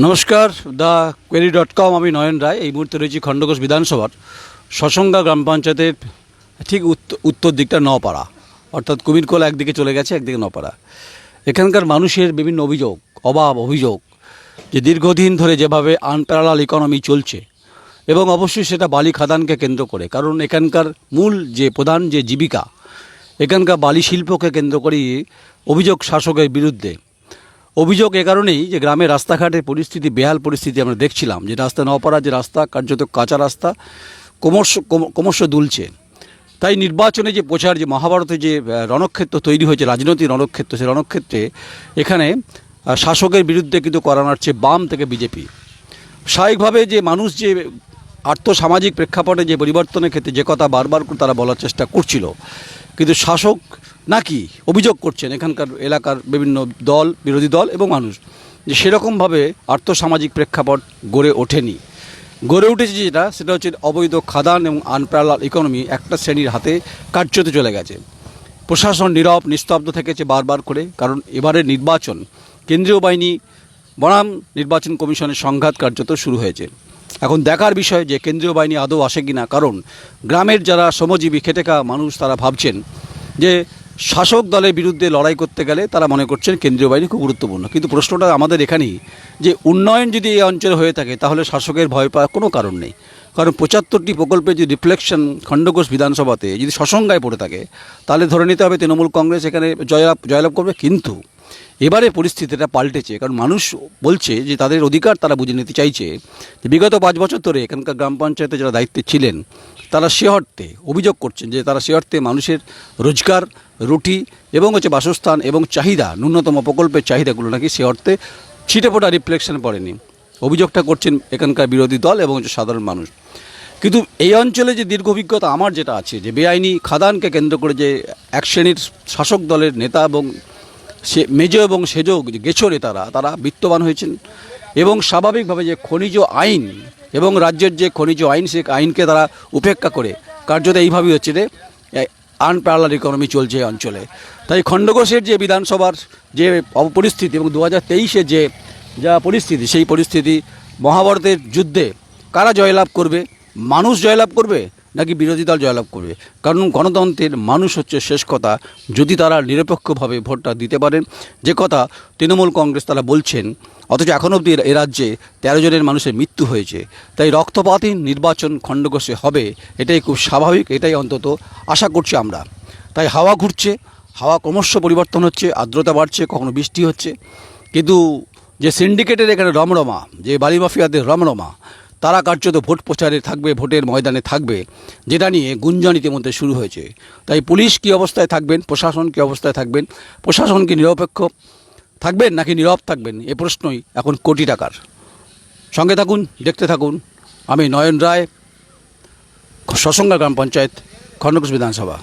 নমস্কার, the query dot com, আমি নয়ন রায়। এই মুহূর্তে রয়েছি খণ্ডঘোষ বিধানসভার সসঙ্গা গ্রাম পঞ্চায়েতের ঠিক উত্তর দিকটা নপাড়া অর্থাৎ কুমিরকোলা একদিকে চলে গেছে, একদিকে নপাড়া এখানকার মানুষের বিভিন্ন অভিযোগ অভাব অভিযোগ, যে দীর্ঘদিন ধরে যেভাবে আনপ্যারালাল ইকোনমি চলছে, এবং অবশ্যই সেটা বালি খাদানকে কেন্দ্র করে, কারণ এখানকার মূল যে প্রধান যে জীবিকা, এখানকার বালি শিল্পকে কেন্দ্র করেই অভিযোগ শাসকের বিরুদ্ধে অভিযোগ এ কারণেই যে গ্রামের রাস্তাঘাটের পরিস্থিতি, বেহাল পরিস্থিতি আমরা দেখছিলাম। যে রাস্তা নপাড়া যে রাস্তা, কার্যত কাঁচা রাস্তা, ক্রমশ, ক্রম- ক্রমশ দুলছে। তাই নির্বাচনে যে প্রচার, যে মহাভারতে যে রণক্ষেত্র তৈরি হয়েছে, রাজনৈতিক রণক্ষেত্র সেই রণক্ষেত্রে এখানে শাসকের বিরুদ্ধে কিন্তু করানোর চেয়ে বাম থেকে বিজেপি। স্বাভাবিকভাবে যে মানুষ যে আর্থসামাজিক প্রেক্ষাপটে যে পরিবর্তনের ক্ষেত্রে যে কথা বারবার তারা বলার চেষ্টা করছিল, কিন্তু শাসক নাকি অভিযোগ করছেন এখানকার এলাকার বিভিন্ন দল, বিরোধী দল এবং মানুষ যে সেরকমভাবে আর্থসামাজিক প্রেক্ষাপট গড়ে ওঠেনি। গড়ে উঠেছে যেটা, সেটা হচ্ছে অবৈধ খাদান এবং আনপ্যারালাল ইকোনমি একটা শ্রেণির হাতে কার্যত চলে গেছে। প্রশাসন নীরব, নিস্তব্ধ থেকেছে বারবার করে, কারণ এবারের নির্বাচন, কেন্দ্রীয় বাহিনী, বনাম নির্বাচন কমিশনের সংঘাত কার্যত শুরু হয়েছে। এখন দেখার বিষয় যে কেন্দ্রীয় বাহিনী আদৌ আসে কিনা, কারণ গ্রামের যারা শ্রমজীবী খেটে খাওয়া মানুষ তারা ভাবছেন যে শাসক দলের বিরুদ্ধে লড়াই করতে গেলে তারা মনে করছেন কেন্দ্রীয় বাহিনী খুব গুরুত্বপূর্ণ। কিন্তু প্রশ্নটা আমাদের এখানেই যে উন্নয়ন যদি এই অঞ্চলে হয়ে থাকে, তাহলে শাসকের ভয় পাওয়ার কোনো কারণ নেই। কারণ পঁচাত্তরটি প্রকল্পের যে রিফ্লেকশন খণ্ডঘোষ বিধানসভাতে যদি সসংজ্ঞায় পড়ে থাকে, তাহলে ধরে নিতে হবে তৃণমূল কংগ্রেস এখানে জয়লাভ জয়লাভ করবে। কিন্তু এবারে পরিস্থিতিটা পাল্টেছে, কারণ মানুষ বলছে যে তাদের অধিকার তারা বুঝে নিতে চাইছে। যে বিগত পাঁচ বছর ধরে এখানকার গ্রাম পঞ্চায়েতে যারা দায়িত্বে ছিলেন, তারা সে অর্থে অভিযোগ করছেন যে তারা সে অর্থে মানুষের রোজগার, রুটি এবং হচ্ছে বাসস্থান এবং চাহিদা, ন্যূনতম প্রকল্পের চাহিদাগুলো নাকি সে অর্থে ছিটেফোটা রিফ্লেকশন পড়েনি। অভিযোগটা করছেন এখানকার বিরোধী দল এবং হচ্ছে সাধারণ মানুষ। কিন্তু এই অঞ্চলে যে দীর্ঘ অভিজ্ঞতা, আমার যেটা আছে যে বেআইনি খাদানকে কেন্দ্র করে যে এক শ্রেণির শাসক দলের নেতা এবং সে মেজ এবং সেজ গেছো নেতারা তারা বিত্তবান হয়েছেন। এবং স্বাভাবিকভাবে যে খনিজ আইন এবং রাজ্যের যে খনিজ আইন, সে আইনকে তারা উপেক্ষা করে, কার্যত এইভাবেই হচ্ছে যে আনপ্যারালাল ইকোনমি চলছে এই অঞ্চলে। তাই খণ্ডঘোষের যে বিধানসভার যে পরিস্থিতি এবং দু হাজার তেইশে যে, যা পরিস্থিতি, সেই পরিস্থিতি মহাভারতের যুদ্ধে কারা জয়লাভ করবে? মানুষ জয়লাভ করবে? নাকি বিরোধী দল জয়লাভ করবে? কারণ গণতন্ত্রের মানুষ হচ্ছে শেষ কথা। যদি তারা নিরপেক্ষভাবে ভোটটা দিতে পারেন, যে কথা তৃণমূল কংগ্রেস তারা বলছেন, অথচ এখনও অবধি এ রাজ্যে তেরো জনের মানুষের মৃত্যু হয়েছে। তাই রক্তপাতহীন নির্বাচন খণ্ডঘোষে হবে, এটাই খুব স্বাভাবিক, এটাই অন্তত আশা করছি আমরা। তাই হাওয়া ঘুরছে, হাওয়া ক্রমশ পরিবর্তন হচ্ছে, আর্দ্রতা বাড়ছে, কখনো বৃষ্টি হচ্ছে। কিন্তু যে সিন্ডিকেটের এখানে রমরমা, যে বালি মাফিয়াদের রমরমা তারা কার্যত ভোট প্রচারে থাকবে, ভোটের ময়দানে থাকবে, যেটা নিয়ে গুঞ্জন ইতিমধ্যে শুরু হয়েছে। তাই পুলিশ কী অবস্থায় থাকবেন, প্রশাসন কী অবস্থায় থাকবেন, প্রশাসন কি নিরপেক্ষ থাকবেন নাকি নীরব থাকবেন, এ প্রশ্নই এখন কোটি টাকার। সঙ্গে থাকুন, দেখতে থাকুন, আমি নয়ন রায়, সসঙ্গা গ্রাম পঞ্চায়েত খণ্ডঘোষ বিধানসভা।